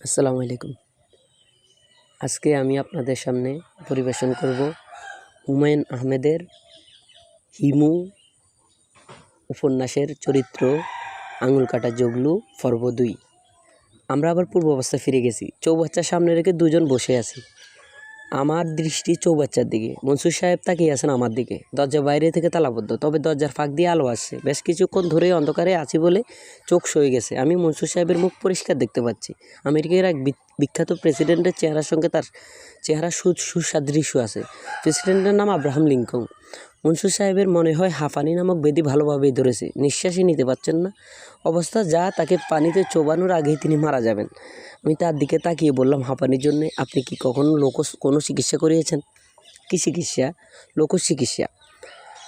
আসসালামু আলাইকুম। আজকে আমি আপনাদের সামনে পরিবেশন করব হুমায়ুন আহমেদের হিমু উপন্যাসের চরিত্র আঙুল কাটা জগলু, পর্ব দুই। আমরা আবার পূর্ব অবস্থায় ফিরে গেছি। চৌবাচ্চার সামনে রেখে দুজন বসে আছি। আমার দৃষ্টি চৌবাচ্চার দিকে। মনসুর সাহেব তাকিয়ে আছেন আমার দিকে। দরজা বাইরে থেকে তালাবদ্ধ, তবে দরজার ফাঁক দিয়ে আলো আসছে। বেশ কিছুক্ষণ ধরে অন্ধকারে আছি বলে চোখ সয়ে গেছে। আমি মনসুর সাহেবের মুখ পরিষ্কার দেখতে পাচ্ছি। আমেরিকার এক বিখ্যাত প্রেসিডেন্টের চেহারার সঙ্গে তার চেহারা সুসাদৃশ্য আছে। প্রেসিডেন্টের নাম আব্রাহাম লিঙ্কন। মনসুর সাহেবের মনে হয় হাঁফানি নামক বেদি ভালোভাবেই ধরেছে। নিঃশ্বাসই নিতে পারছেন না। অবস্থা যা, তাকে পানিতে চোবানোর আগেই তিনি মারা যাবেন। আমি তার দিকে তাকিয়ে বললাম হাঁপানির জন্যে আপনি কি কখনো লোক কোনো চিকিৎসা করিয়েছেন? কী চিকিৎসা? লোক চিকিৎসা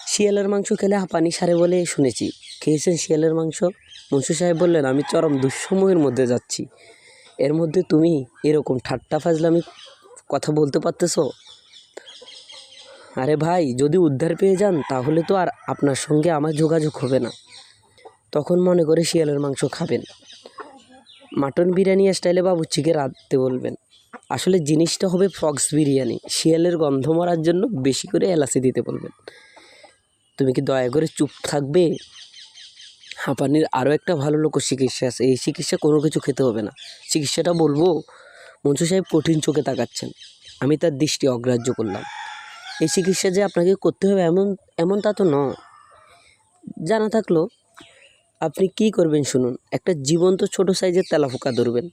শিয়ালের মাংস খেলে হাঁপানি সারে বলে শুনেছি। খেয়েছেন শিয়ালের মাংস? মনসুর সাহেব বললেন, আমি চরম দুঃসময়ের মধ্যে যাচ্ছি। এর মধ্যে তুমি এরকম ঠাট্টা ফাজলামি কথা বলতে পারতেছো? আরে ভাই, যদি উদ্ধার পেয়ে যান, তাহলে তো আর আপনার সঙ্গে আমার যোগাযোগ হবে না। তখন মনে করে শিয়ালের মাংস খাবেন। মাটন বিরিয়ানি স্টাইলে বাবুচ্চিকে রাঁধতে বলবেন। আসলে জিনিসটা হবে ফক্স বিরিয়ানি। শিয়ালের গন্ধ মারার জন্য বেশি করে এলাচি দিতে বলবেন। তুমি কি দয়া করে চুপ থাকবে? হাঁপানির আরও একটা ভালো লোক চিকিৎসা আছে। এই চিকিৎসা কোনো কিছু খেতে হবে না। চিকিৎসাটা বলব মঞ্চু সাহেব কঠিন চোখে তাকাচ্ছেন। আমি তার দৃষ্টি অগ্রাহ্য করলাম। এই চিকিৎসা যে আপনাকে করতে হবে এমন এমন তা তো নয়। জানা থাকল, আপনি কি করবেন শুনুন। একটা জীবন্ত ছোট সাইজের তেলাপোকা ধরবেন।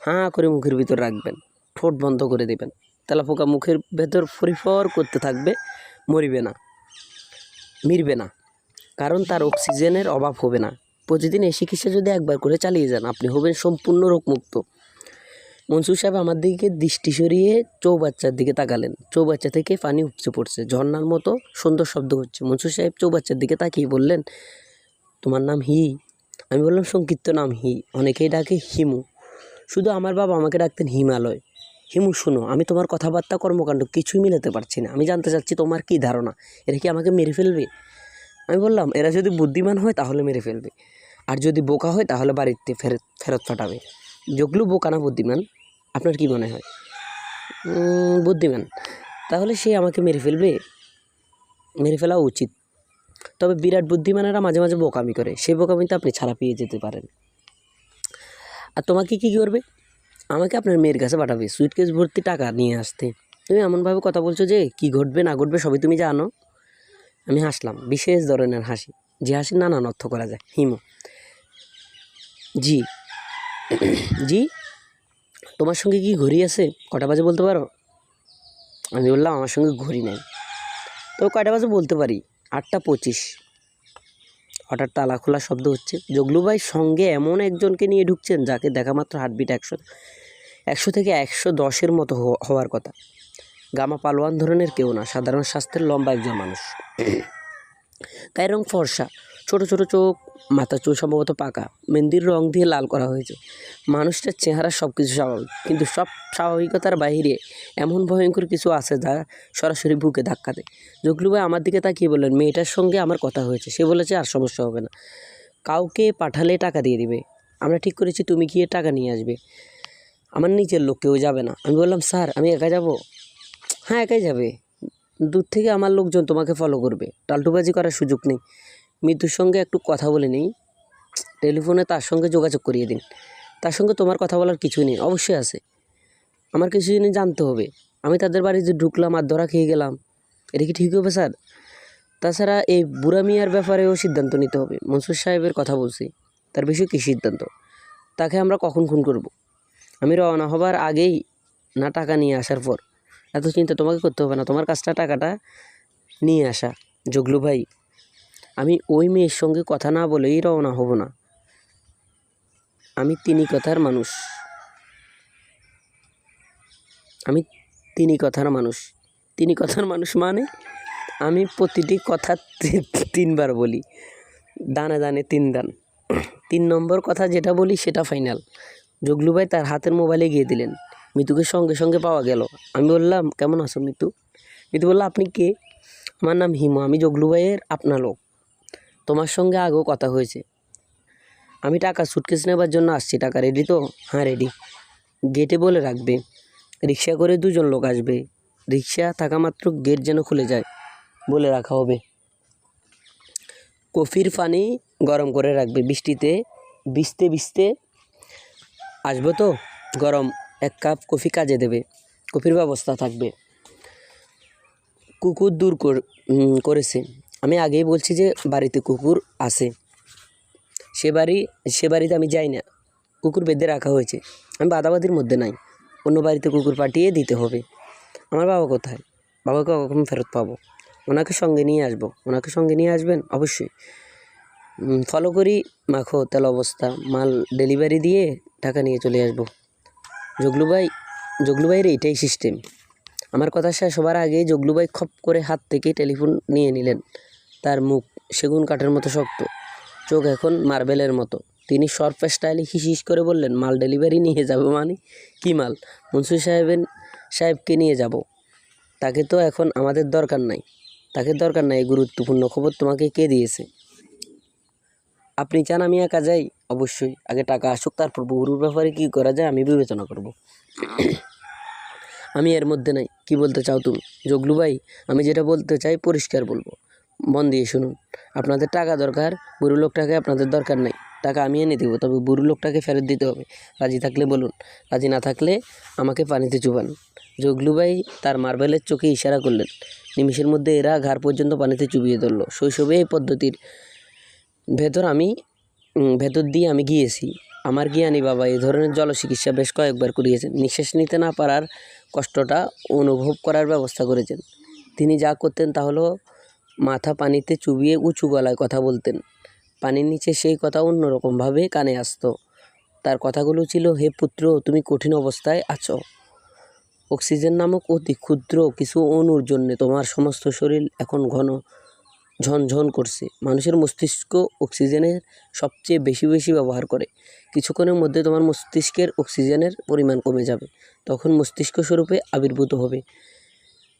হাঁ করে মুখের ভিতর রাখবেন। ঠোঁট বন্ধ করে দেবেন। তেলাপোকা মুখের ভেতর ফরিফর করতে থাকবে, মরিবে না, মিরবে না। কারণ তার অক্সিজেনের অভাব হবে না। প্রতিদিন এই চিকিৎসা যদি একবার করে চালিয়ে যান, আপনি হবেন সম্পূর্ণ রোগমুক্ত। মনসুর সাহেব আমার দিকে দৃষ্টি সরিয়ে চৌবাচ্চার দিকে তাকালেন। চৌবাচ্চা থেকে পানি উপচে পড়ছে ঝর্নার মতো সুন্দর শব্দ হচ্ছে। মনসুর সাহেব চৌবাচ্চার দিকে তাকিয়ে বললেন, তোমার নাম হি? আমি বললাম, সংক্ষিপ্ত নাম হি। অনেকেই ডাকে, হিমু। শুধু আমার বাবা আমাকে ডাকতেন, হিমালয়। হিমু, শুনো, আমি তোমার কথাবার্তা, কর্মকাণ্ড কিছুই মিলাতে পারছি না। আমি জানতে চাচ্ছি তোমার কী ধারণা? এরা কি আমাকে মেরে ফেলবে? আমি বললাম, এরা যদি বুদ্ধিমান হয় তাহলে মেরে ফেলবে। আর যদি বোকা হয় তাহলে বাড়িতে ফেরত ফেরত পাঠাবে। জগলু বোকা না বুদ্ধিমান? আপনার কি মনে হয়? বুদ্ধিমান। তাহলে সে আমাকে মেরে ফেলবে? মেরে ফেলা উচিত। তবে বিরাট বুদ্ধিমানেরা মাঝে মাঝে বোকামি করে। সেই বোকামিতে আপনি ছাড়া পেয়ে যেতে পারেন। আর তোমাকে কী করবে? আমাকে আপনার মেয়ের কাছে পাঠাবে। সুইটকেস ভর্তি টাকা নিয়ে আসতে। তুমি এমনভাবে কথা বলছো যে, কি ঘটবে, না ঘটবে সবই তুমি জানো। আমি হাসলাম। বিশেষ ধরনের হাসি। যে হাসি নানান অর্থ করা যায়। হিমু। জি। জি। তোমার সঙ্গে কি ঘড়ি আছে? কটা বাজে বলতে পারো? আমি বললাম, আমার সঙ্গে ঘড়ি নেই। তো কয়টা বাজে বলতে পারি? আটটা পঁচিশ। হঠাৎ তালা খোলা শব্দ হচ্ছে। জগলু ভাই সঙ্গে এমন একজনকে নিয়ে ঢুকছেন যাকে দেখা মাত্র হার্টবিট একশো একশো থেকে একশো দশের মতো হও- হওয়ার কথা। গামা পালোয়ান ধরনের কেউ না, সাধারণ স্বাস্থ্যের লম্বা একজন মানুষ। গায়ের রং ফর্সা। ছোট ছোট চোখ মাথা চুল সম্ভবত পাকা, মেহেন্দির রং দিয়ে লাল করা হয়েছে। মানুষটার চেহারা সব কিছু স্বাভাবিক, কিন্তু সব স্বাভাবিকতার বাইরে এমন ভয়ঙ্কর কিছু আছে যা সরাসরি বুকে ধাক্কা দেয়। জগলু ভাই আমার দিকে তাকিয়ে বললেন, মেয়েটার সঙ্গে আমার কথা হয়েছে। সে বলেছে আর সমস্যা হবে না। কাউকে পাঠালে টাকা দিয়ে দিবে। আমরা ঠিক করেছি, তুমি গিয়ে টাকা নিয়ে আসবে। আমার নিজের লোক, কেউ যাবে না। আমি বললাম, স্যার, আমি একা যাব? হ্যাঁ একাই যাবে। দূর থেকে আমার লোকজন তোমাকে ফলো করবে। টালটুবাজি করার সুযোগ নেই। মৃত্যুর সঙ্গে একটু কথা বলে নিই। টেলিফোনে তার সঙ্গে যোগাযোগ করিয়ে দিন। তার সঙ্গে তোমার কথা বলার কিছুই নেই, অবশ্যই আছে। আমার কিছু জিনিস জানতে হবে। আমি তাদের বাড়িতে ঢুকলাম আর ধরা খেয়ে গেলাম, এটা কি ঠিক হবে স্যার? তাছাড়া এই বুড়া মিয়ার ব্যাপারেও সিদ্ধান্ত নিতে হবে। মনসুর সাহেবের কথা বলছি, তার বিষয়ে কী সিদ্ধান্ত? তাকে আমরা কখন খুন করব। আমি রওনা হবার আগেই না টাকা নিয়ে আসার পর। এত চিন্তা তোমাকে করতে হবে না। তোমার কাজটা টাকাটা নিয়ে আসা। জগলু ভাই আমি ওই মেয়ের সঙ্গে কথা না বলেই রওনা হব না। আমি তিনি কথার মানুষ। আমি তিনি কথার মানুষ। তিনি কথার মানুষ মানে আমি প্রতিটি কথা তিনবার বলি। দানে দানে তিন দান। তিন নম্বর কথা যেটা বলি সেটা ফাইনাল। জগলু ভাই তার হাতের মোবাইলে গিয়ে দিলেন। মিতুকে সঙ্গে সঙ্গে পাওয়া গেল। আমি বললাম, কেমন আছো মিতু? মিতু বলল, আপনি কে? আমার নাম হিমু। আমি জগলু ভাইয়ের আপনা লোক। তোমার সঙ্গে আগেও কথা হয়েছে। আমি টাকা সুটকেস নেবার জন্য আসছি, টাকা রেডি তো? হ্যাঁ রেডি গেটে বলে রাখবে। রিক্সা করে দুজন লোক আসবে। রিক্সা থাকা মাত্র গেট যেন খুলে যায়, বলে রাখা হবে। কফির পানি গরম করে রাখবে। বৃষ্টিতে ভিজতে ভিজতে আসব তো? গরম, এক কাপ কফি কাজে দেবে। কফির ব্যবস্থা থাকবে। কুকুর দূর কর- করেছে। আমি আগেই বলছি যে বাড়িতে কুকুর আছে। সে বাড়ি, সে বাড়িতে আমি যাই না। কুকুর বেঁধে রাখা হয়েছে। আমি বাদাবাদির মধ্যে নাই। অন্য বাড়িতে কুকুর পাঠিয়ে দিতে হবে। আমার বাবা কোথায়? বাবাকে কখন ফেরত পাবো? ওনাকে সঙ্গে নিয়ে আসব। ওনাকে সঙ্গে নিয়ে আসবেন? অবশ্যই। ফলো করি, মাখো, তেল অবস্থা, মাল ডেলিভারি দিয়ে টাকা নিয়ে চলে আসব। জগলুভাই জগলুভাইয়ের এইটাই সিস্টেম আমার কথা শেষ হবার আগে জগলুভাই খপ করে হাত থেকে টেলিফোন নিয়ে নিলেন। তার মুখ সেগুন কাঠের মতো শক্ত, চোখ এখন মার্বেলের মতো। তিনি সর্ফ স্টাইলে হিস করে বললেন, মাল ডেলিভারি নিয়ে যাব মানে? কি মাল? মনসুর সাহেবের সাহেবকে নিয়ে যাব। তাকে তো এখন আমাদের দরকার নাই। তাকে দরকার নাই গুরুত্বপূর্ণ খবর তোমাকে কে দিয়েছে? আপনি চান আমি একা যাই? অবশ্যই। আগে টাকা আসুক, তারপর বহুরুর ব্যাপারে কী করা যায় আমি বিবেচনা করব। আমি এর মধ্যে নাই। কি বলতে চাও তুমি? জগলু ভাই, আমি যেটা বলতে চাই পরিষ্কার বলব। মন দিয়ে শুনুন। আপনাদের টাকা দরকার বুড়ো লোকটাকে আপনাদের দরকার নাই। টাকা আমি এনে দেবো, তবে বুড়ো লোকটাকে ফেরত দিতে হবে। রাজি থাকলে বলুন, রাজি না থাকলে আমাকে পানিতে চুবান। জগলু ভাই তার মার্বেলের চোখে ইশারা করলেন। নিমিষের মধ্যে এরা ঘাড় পর্যন্ত পানিতে চুবিয়ে ধরল। শৈশবে এই পদ্ধতির ভেতর আমি ভেতর দিয়ে আমি গিয়েছি। আমার জ্ঞানী বাবা এই ধরনের জলচিকিৎসা বেশ কয়েকবার করিয়েছেন। নিঃশ্বাস নিতে না পারার কষ্টটা অনুভব করার ব্যবস্থা করেছেন। তিনি যা করতেন তা হলো মাথা পানিতে চুবিয়ে উঁচু গলায় কথা বলতেন। পানির নিচে সেই কথা অন্যরকমভাবে কানে আসতো। তার কথাগুলো ছিল, হে পুত্র, তুমি কঠিন অবস্থায় আছো। অক্সিজেন নামক অতি ক্ষুদ্র কিছু অণুর জন্য তোমার সমস্ত শরীর এখন ঘন, ঝনঝন করছে। মানুষের মস্তিষ্ক অক্সিজেনের সবচেয়ে বেশি বেশি ব্যবহার করে। কিছুক্ষণের মধ্যে তোমার মস্তিষ্কের অক্সিজেনের পরিমাণ কমে যাবে। তখন মস্তিষ্ক স্বরূপে আবির্ভূত হবে।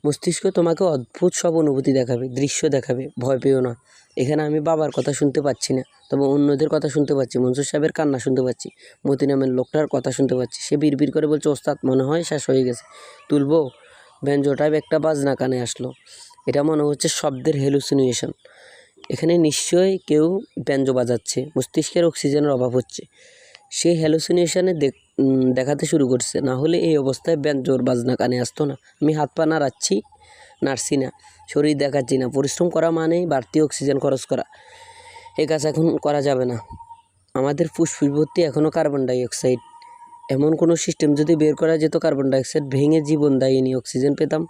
মস্তিষ্ক তোমাকে অদ্ভুত সব অনুভূতি দেখাবে, দৃশ্য দেখাবে, ভয় পেও না। এখানে আমি বাবার কথা শুনতে পাচ্ছি না, তবে অন্যদের কথা শুনতে পাচ্ছি, মনসুর সাহেবের কান্না শুনতে পাচ্ছি মতি নামের লোকটার কথা শুনতে পাচ্ছি। সে বিড়বিড় করে বলছে, ওস্তাদ, মনে হয় শেষ হয়ে গেছে। তুলবো ব্যঞ্জো টাইপ একটা বাজনা কানে আসলো। এটা মনে হচ্ছে শব্দের হেলুসিনেশন এখানে নিশ্চয়ই কেউ ব্যঞ্জো বাজাচ্ছে, মস্তিষ্কের অক্সিজেনের অভাব হচ্ছে। সে হ্যালুসিনেশনে দেখাতে শুরু করছে। না হলে এই অবস্থায় জোর বাজনা, কানে আসতো না। আমি হাত পা না নাড়াচ্ছি, নাড়ছি না। শরীর দেখাচ্ছি না। পরিশ্রম করা মানেই বাড়তি অক্সিজেন খরচ করা। এ কাজ এখন করা যাবে না। আমাদের ফুসফুস ভর্তি এখনও কার্বন ডাইঅক্সাইড এমন কোনো সিস্টেম যদি বের করা যেত কার্বন ডাইঅক্সাইড ভেঙে জীবন দায়িনী অক্সিজেন পেতাম।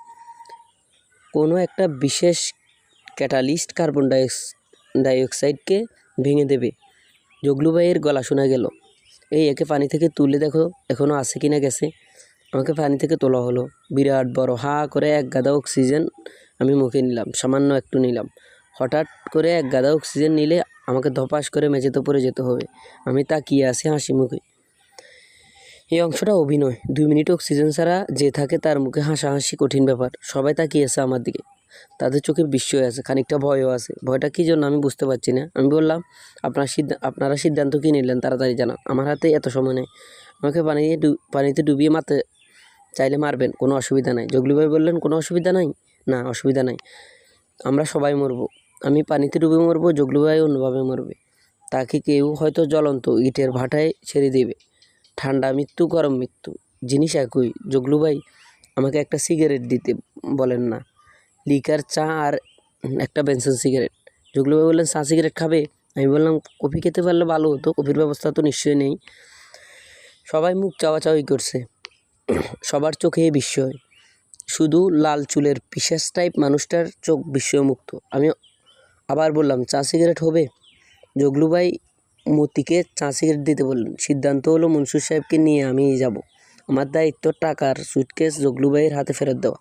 কোনো একটা বিশেষ ক্যাটালিস্ট কার্বন ডাইঅক্স ডাইঅক্সাইডকে ভেঙে দেবে। জগলু ভাইয়ের গলা শোনা গেল। এই একে পানি থেকে তুলে দেখো এখনও আছে কিনা গেছে। আমাকে পানি থেকে তোলা হলো। বিরাট বড় হা করে এক গাদা অক্সিজেন আমি মুখে নিলাম, সামান্য একটু নিলাম। হঠাৎ করে এক গাদা অক্সিজেন নিলে আমাকে ধপাস করে মেঝেতে পড়ে যেতে হবে। আমি তাকিয়ে আছি হাসি মুখে। এই অংশটা অভিনয়। দুই মিনিট অক্সিজেন ছাড়া যে থাকে তার মুখে হাসাহাসি কঠিন ব্যাপার। সবাই তাকিয়ে আছে আমার দিকে। তাদের চোখে বিস্ময় আছে, খানিকটা ভয়ও আছে। ভয়টা কী জন্য আমি বুঝতে পারছি না। আমি বললাম, আপনার সিদ্ধান্ত আপনারা সিদ্ধান্ত কী নিলেন তাড়াতাড়ি জানান আমার হাতে এত সময় নেই। আমাকে পানিতে ডু, পানিতে ডুবিয়ে মারতে চাইলে মারবেন, কোনো অসুবিধা নাই। জগলু ভাই বললেন, কোনো অসুবিধা নাই? না, অসুবিধা নাই। আমরা সবাই মরবো। আমি পানিতে ডুবে মরবো, জগলু ভাই অন্যভাবে মরবে। তাকে কেউ হয়তো জ্বলন্ত ইটের ভাটায় ছেড়ে দেবে। ঠান্ডা মৃত্যু, গরম মৃত্যু। জিনিস একই। জগলু ভাই, আমাকে একটা সিগারেট দিতে বলেন না। লিকার, চা আর একটা বেনসন সিগারেট। ভাই বললেন, চা, সিগারেট খাবে? আমি বললাম, কফি খেতে পারলে ভালো হতো, কফির ব্যবস্থা তো নিশ্চয়ই নেই। সবাই মুখ চাওয়াচাওয়ি করছে। সবার চোখে বিস্ময়। শুধু লাল চুলের বিশেষ টাইপ মানুষটার চোখ বিস্ময়মুক্ত। আমি আবার বললাম, চা, সিগারেট হবে? জগলু ভাই মতিকে চা, সিগারেট দিতে বললেন। সিদ্ধান্ত হলো মনসুর সাহেবকে নিয়ে আমি যাব। আমার দায়িত্ব টাকার সুটকেস জগলু ভাইয়ের হাতে ফেরত দেওয়া।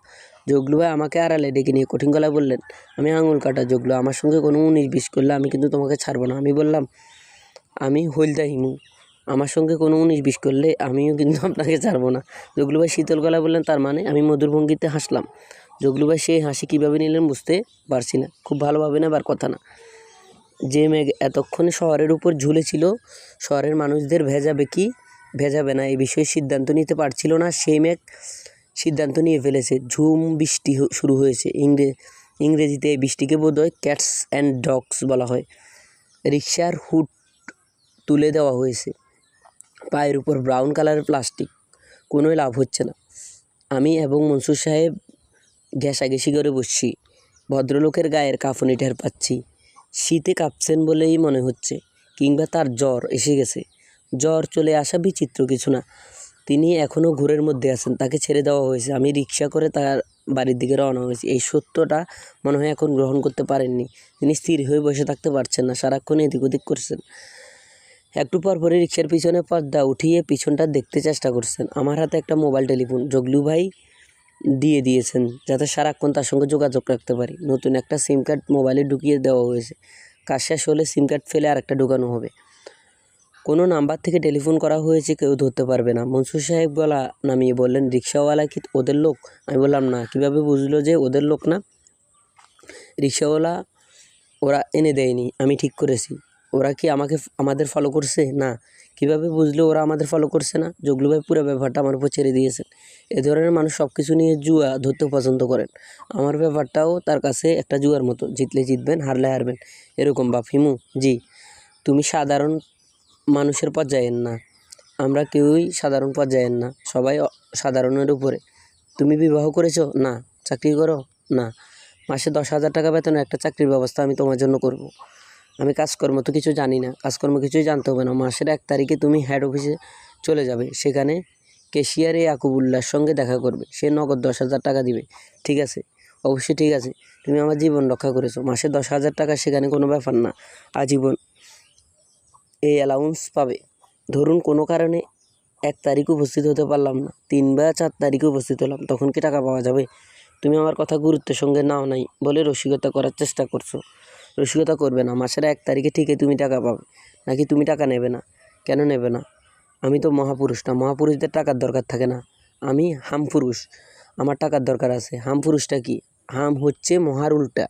জগলু ভাই আমাকে আড়ালে ডেকে নিয়ে কঠিন গলায় বললেন, আমি আঙুল কাটা জগলু, আমার সঙ্গে কোনো উনিশ বিশ করলে আমি কিন্তু তোমাকে ছাড়বো না। আমি বললাম, আমি হলদা হিমু, আমার সঙ্গে কোনো উনিশ বিশ করলে আমিও কিন্তু আপনাকে ছাড়বো না। জগলু ভাই শীতল গলায় বললেন, তার মানে আমি মধুর ভঙ্গিতে হাসলাম। জগলু ভাই, সেই হাসি কীভাবে নিলেন বুঝতে পারছি না, খুব ভালোভাবে নেবার কথা না। যে মেঘ এতক্ষণে শহরের উপর ঝুলেছিল, শহরের মানুষদের ভেজাবে কি, ভেজাবে না এই বিষয়ে সিদ্ধান্ত নিতে পারছিল না। সেই মেঘ সিদ্ধান্ত নিয়ে ফেলেছে। ঝুম বৃষ্টি শুরু হয়েছে। ইংরে, ইংরেজিতে বৃষ্টিকে বোধহয় ক্যাটস অ্যান্ড ডগস বলা হয়। রিক্সার হুড তুলে দেওয়া হয়েছে। পায়ের উপর ব্রাউন কালারের প্লাস্টিক। কোনোই লাভ হচ্ছে না। আমি এবং মনসুর সাহেব ঘেঁষাঘেঁষি করে বসছি। ভদ্রলোকের গায়ের কাঁপুনি টের পাচ্ছি। শীতে কাঁপছেন বলেই মনে হচ্ছে, কিংবা তার জ্বর এসে গেছে। জ্বর চলে আসা বিচিত্র কিছু না। তিনি এখনও ঘোরের মধ্যে আছেন, তাকে ছেড়ে দেওয়া হয়েছে। আমি রিক্সা করে তার বাড়ির দিকে রওনা হয়েছি। এই সত্যটা মনে হয় এখন গ্রহণ করতে পারেননি। তিনি স্থির হয়ে বসে থাকতে পারছেন না, সারাক্ষণ এদিক ওদিক করছেন। একটু পর পরে রিক্সার পিছনে পর্দা উঠিয়ে পিছনটা দেখতে চেষ্টা করছেন। আমার হাতে একটা মোবাইল টেলিফোন। জগলু ভাই দিয়ে দিয়েছেন, যাতে সারাক্ষণ তার সঙ্গে যোগাযোগ রাখতে পারি। নতুন একটা সিম কার্ড মোবাইলে ঢুকিয়ে দেওয়া হয়েছে। কাজ শেষ হলে সিম কার্ড ফেলে আর একটা ঢুকানো হবে। কোনো নাম্বার থেকে টেলিফোন করা হয়েছে, কেউ ধরতে পারবে না। মনসুর সাহেব গলা নামিয়ে বললেন, রিক্সাওয়ালা কি ওদের লোক? আমি বললাম, না। কীভাবে বুঝলো যে ওদের লোক না? রিক্সাওয়ালা ওরা এনে দেয়নি, আমি ঠিক করেছি। ওরা কি আমাকে আমাদের ফলো করছে? না। কীভাবে বুঝলো ওরা আমাদের ফলো করছে না? জগলু ভাই পুরো ব্যাপারটা আমার উপর ছেড়ে দিয়েছেন। এ ধরনের মানুষ সব কিছু নিয়ে জুয়া ধরতে পছন্দ করেন। আমার ব্যাপারটাও তার কাছে একটা জুয়ার মতো। জিতলে জিতবেন, হারলে হারবেন। এরকম বা ফিমু জি, তুমি সাধারণ মানুষের পর্যায়ের না। আমরা কেউই সাধারণ পর্যায়ের না। সবাই সাধারণের উপরে। তুমি বিবাহ করেছ? না। চাকরি করো? না। মাসে দশ হাজার টাকা বেতনে একটা চাকরির ব্যবস্থা আমি তোমার জন্য করব। আমি কাজকর্ম তো কিছু জানি না। কাজকর্ম কিছুই জানতে হবে না। মাসের এক তারিখে তুমি হেড অফিসে চলে যাবে। সেখানে কেশিয়ারে ইয়াকুবুল্লার সঙ্গে দেখা করবে। সে নগদ দশ হাজার টাকা দিবে। ঠিক আছে? অবশ্যই ঠিক আছে। তুমি আমার জীবন রক্ষা করেছ। মাসে দশ হাজার টাকা সেখানে কোনো ব্যাপার না। আজীবন এই অ্যালাউন্স পাবে। ধরুন কোনো কারণে এক তারিখ উপস্থিত হতে পারলাম না, তিন বা চার তারিখে উপস্থিত হলাম, তখন কি টাকা পাওয়া যাবে? তুমি আমার কথা গুরুত্বের সঙ্গে নাও নাই বলে রসিকতা করার চেষ্টা করছ। রসিকতা করবে না, মাসের এক তারিখে ঠিকই তুমি টাকা পাবে, নাকি তুমি টাকা নেবে না? কেন নেবে না? আমি তো মহাপুরুষ না, মহাপুরুষদের টাকার দরকার থাকে না। আমি হাম পুরুষ আমার টাকার দরকার আছে। হাম পুরুষটা কি? হাম হচ্ছে মহার উল্টা।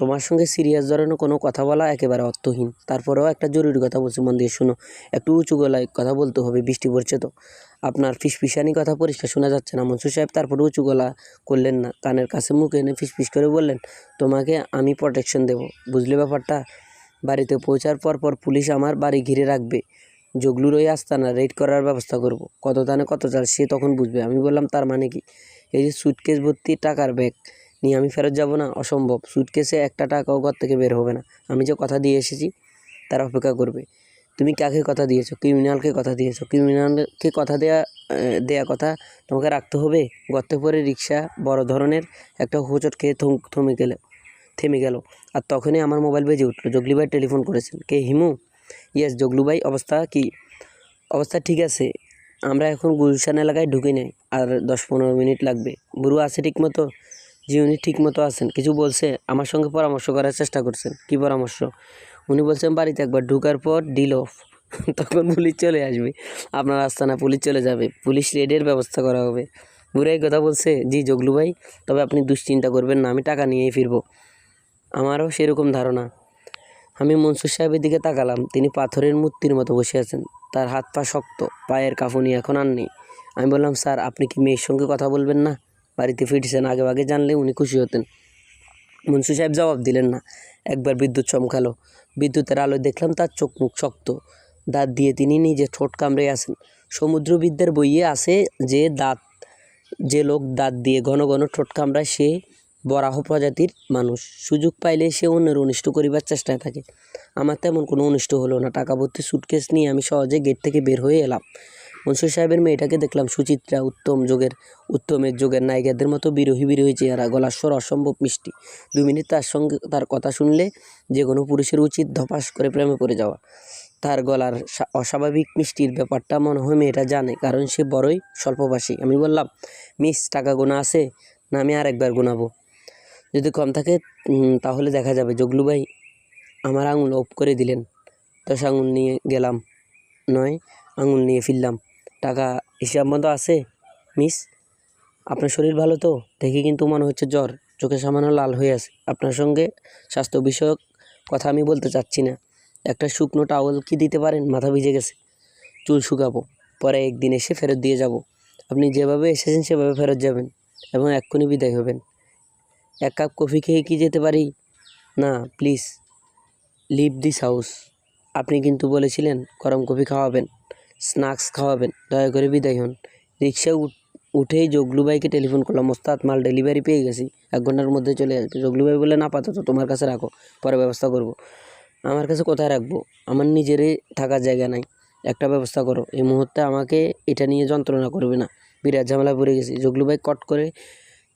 তোমার সঙ্গে সিরিয়াস ধরনের কোনো কথা বলা একেবারে অর্থহীন। তারপরেও একটা জরুরি কথা বলছি, মন দিয়ে শুনো। একটু উঁচু গলায় কথা বলতে হবে, বৃষ্টি পড়ছে তো। আপনার ফিসফিসানি কথা পরিষ্কার শোনা যাচ্ছে না। মনসুর সাহেব তারপরে উঁচু গলা করলেন না। কানের কাছে মুখ এনে ফিসফিস করে বললেন, তোমাকে আমি প্রোটেকশন দেব। বুঝলে ব্যাপারটা? বাড়িতে পৌঁছার পর পর পুলিশ আমার বাড়ি ঘিরে রাখবে। জগলুর ওই আস্তানা রেড করার ব্যবস্থা করব। কত দানে কত চাল সে তখন বুঝবে। আমি বললাম, তার মানে কি? এই যে সুটকেস ভর্তি টাকার ব্যাগ নিয়ে আমি ফেরত যাব না, অসম্ভব। সুটকেসে একটা টাকাও ঘর থেকে বের হবে না। আমি যে কথা দিয়ে এসেছি, তার অপেক্ষা করবে। তুমি কাকে কথা দিয়েছ? ক্রিমিনালকে কথা দিয়েছ? ক্রিমিনালকে কথা দেয়া দেয়া কথা তোমাকে রাখতে হবে? গর্তে পরে রিক্সা, বড় ধরনের একটা হোঁচট খেয়ে থম গেল, থেমে গেল। আর তখনই আমার মোবাইল বেজে উঠল। জগলি ভাই টেলিফোন করেছেন। কে, হিমু? ইয়েস জগলু ভাই অবস্থা কি? অবস্থা ঠিক আছে। আমরা এখন গুলশান এলাকায় ঢুকে নেই। আর দশ পনেরো মিনিট লাগবে। বুড়ো আছে ঠিক জি উনি ঠিক মতো আছেন, কিছু বলছে, আমার সঙ্গে পরামর্শ করার চেষ্টা করছেন। কি পরামর্শ? উনি বলছেন, বাড়িতে একবার ঢুকার পর ডিল অফ তখন পুলিশ চলে আসবে। আপনার আস্তানা পুলিশ চলে যাবে। পুলিশ রেডের ব্যবস্থা করা হবে। বুড়ো এই কথা বলছে, জি জগলু ভাই, তবে আপনি দুশ্চিন্তা করবেন না, আমি টাকা নিয়েই ফিরবো। আমারও সেরকম ধারণা। আমি মনসুর সাহেবের দিকে তাকালাম। তিনি পাথরের মূর্তির মতো বসে আছেন। তার হাত পা শক্ত, পায়ের কাফুনি এখন আর নেই। আমি বললাম, স্যার, আপনি কি মেয়ের সঙ্গে কথা বলবেন না? বাড়িতে ফিরছেন আগে আগে জানলে উনি খুশি হতেন। মনসুর সাহেব জবাব দিলেন না। একবার বিদ্যুৎ চমকালো। বিদ্যুতের আলোয় দেখলাম তার চোখ মুখ শক্ত। দাঁত দিয়ে তিনি নিজে ঠোঁট কামড়ে আছেন। সমুদ্রবিদ্যার বইয়ে আছে যে দাঁত, যে লোক দাঁত দিয়ে ঘন ঘন ঠোঁট কামড়ায় সে বরাহ প্রজাতির মানুষ। সুযোগ পাইলে সে অন্যের অনিষ্ট করিবার চেষ্টায় থাকে। আমার তেমন কোনো অনিষ্ট হলো না। টাকা ভর্তি সুটকেস নিয়ে আমি সহজে গেট থেকে বের হয়ে এলাম। মনসুর সাহেবের মেয়েটাকে দেখলাম সুচিত্রা, উত্তম যোগের, উত্তমের যোগের নায়িকাদের মতো বিরোহী বিরোহী চেহারা, গলার স্বর অসম্ভব মিষ্টি। দু মিনিট তার সঙ্গে তার কথা শুনলে যে কোনো পুরুষের উচিত ধপাস করে প্রেমে পড়ে যাওয়া। তার গলার অস্বাভাবিক মিষ্টির ব্যাপারটা মনে হয় মেয়েটা জানে, কারণ সে বড়ই স্বল্পবাসী। আমি বললাম, মিস, টাকা গোনা আছে না আমি আরেকবার গোনাবো? যদি কম থাকে তাহলে দেখা যাবে। জগলু ভাই, আমার আঙুল অফ করে দিলেন। দশ আঙুল নিয়ে গেলাম। নয়, আঙুল নিয়ে ফিরলাম। টাকা হিসাব মতো আছে মিস আপনার শরীর ভালো তো? দেখে কিন্তু মনে হচ্ছে জ্বর। চোখে সামান্য লাল হয়ে আছে। আপনার সঙ্গে স্বাস্থ্য বিষয়ক কথা আমি বলতে চাচ্ছি না। একটা শুকনো টাওয়াল কি দিতে পারেন? মাথা ভিজে গেছে। চুল শুকাবো। পরে একদিন এসে ফেরত দিয়ে যাব। আপনি যেভাবে এসেছেন সেভাবে ফেরত যাবেন এবং এক্ষুনি বিদায় হবেন। এক কাপ কফি খেয়ে কি যেতে পারি? না প্লিজ লিভ দিস হাউস আপনি কিন্তু বলেছিলেন গরম কফি খাওয়াবেন। স্ন্যাক্স খাওয়াবেন। দয়া করে বিদায় হন। রিক্সা উঠেই জগলু ভাইকে টেলিফোন করলাম মোস্তাদ মাল ডেলিভারি পেয়ে গেছি। এক ঘণ্টার মধ্যে চলে আসবে। জগলু ভাই বললেন, আপাতত তোমার কাছে রাখো, পরে ব্যবস্থা করব। আমার কাছে কোথায় রাখব? আমার নিজেরই থাকার জায়গা নাই। একটা ব্যবস্থা করো। এই মুহূর্তে আমাকে এটা নিয়ে যন্ত্রণা করবে না। বিরাট ঝামেলা পড়ে গেছি। জগলু ভাই কট করে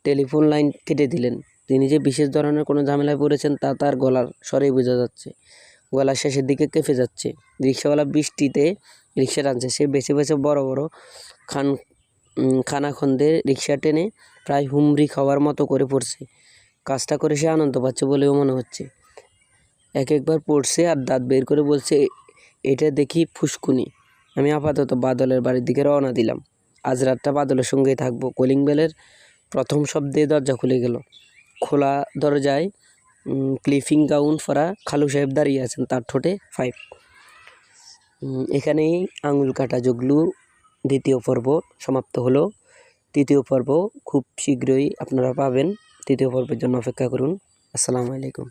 টেলিফোন লাইন কেটে দিলেন। তিনি যে বিশেষ ধরনের কোনো ঝামেলায় পড়েছেন তা তার গলার স্বরেই বোঝা যাচ্ছে। গলার শেষের দিকে কেঁপে যাচ্ছে। রিক্সাওয়ালা বৃষ্টিতে রিক্সা টানছে। সে বেছে বেছে বড় বড় খান খানাখন্দে রিক্সা টেনে প্রায় হুমড়ি খাওয়ার মতো করে পড়ছে। কাজটা করে সে আনন্দ পাচ্ছে বলেও মনে হচ্ছে। এক একবার পড়ছে আর দাঁত বের করে বলছে, এটা দেখি ফুসকুনি। আমি আপাতত বাদলের বাড়ির দিকে রওনা দিলাম। আজ রাতটা বাদলের সঙ্গেই থাকব। কলিং বেলের প্রথম শব্দে দরজা খুলে গেল। খোলা দরজায় ক্লিফিং গাউন ফরা খালু সাহেব দাঁড়িয়ে আছেন তার ঠোঁটে ফাইভ এখানেই আঙুল কাটা জগলু দ্বিতীয় পর্ব সমাপ্ত হলো। তৃতীয় পর্ব খুব শীঘ্রই আপনারা পাবেন। তৃতীয় পর্বের জন্য অপেক্ষা করুন। আসসালামু আলাইকুম।